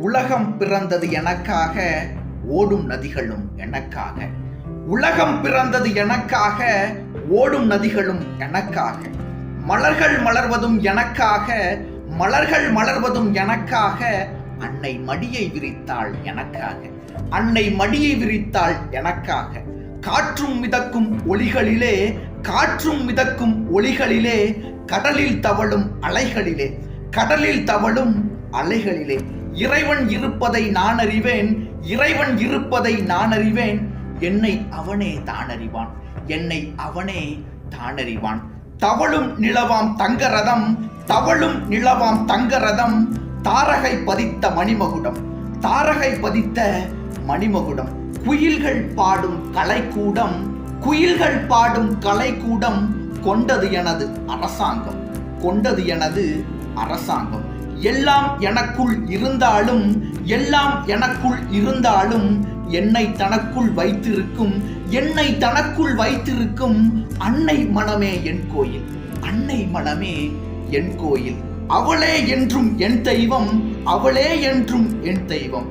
உலகம் பிறந்தது எனக்காக ஓடும் நதிகளும் எனக்காக. உலகம் பிறந்தது எனக்காக ஓடும் நதிகளும் எனக்காக. மலர்கள் மலர்வதும் எனக்காக மலர்கள் மலர்வதும் எனக்காக அன்னை மடியை விரித்தாள் எனக்காக. அன்னை மடியை விரித்தாள் எனக்காக. காற்றும் மிதக்கும் ஒளிகளிலே காற்றும் மிதக்கும் ஒளிகளிலே கடலில் தவழும் அலைகளிலே கடலில் தவழும் அலைகளிலே. இறைவன் இருப்பதை நான் அறிவேன். இறைவன் இருப்பதை நான் அறிவேன். என்னை அவனே தான் அறிவான் என்னை அவனே தான் அறிவான் தவழும் நிலவாம் தங்கரதம் தவழும் நிலவாம் தங்க ரதம். தாரகை பதித்த மணிமகுடம். தாரகை பதித்த மணிமகுடம். குயில்கள் பாடும் கலைக்கூடம். குயில்கள் பாடும் கலைக்கூடம். கொண்டது எனது அரசாங்கம். கொண்டது எனது அரசாங்கம். எல்லாம் எனக்குள் இருந்தாலும் எல்லாம் எனக்குள் இருந்தாலும் என்னை தனக்குள் வைத்திருக்கும் என்னை தனக்குள் வைத்திருக்கும் அன்னை மனமே என் கோயில். அன்னை மனமே என் கோயில். அவளே என்றும் என் தெய்வம் அவளே என்றும் என் தெய்வம்.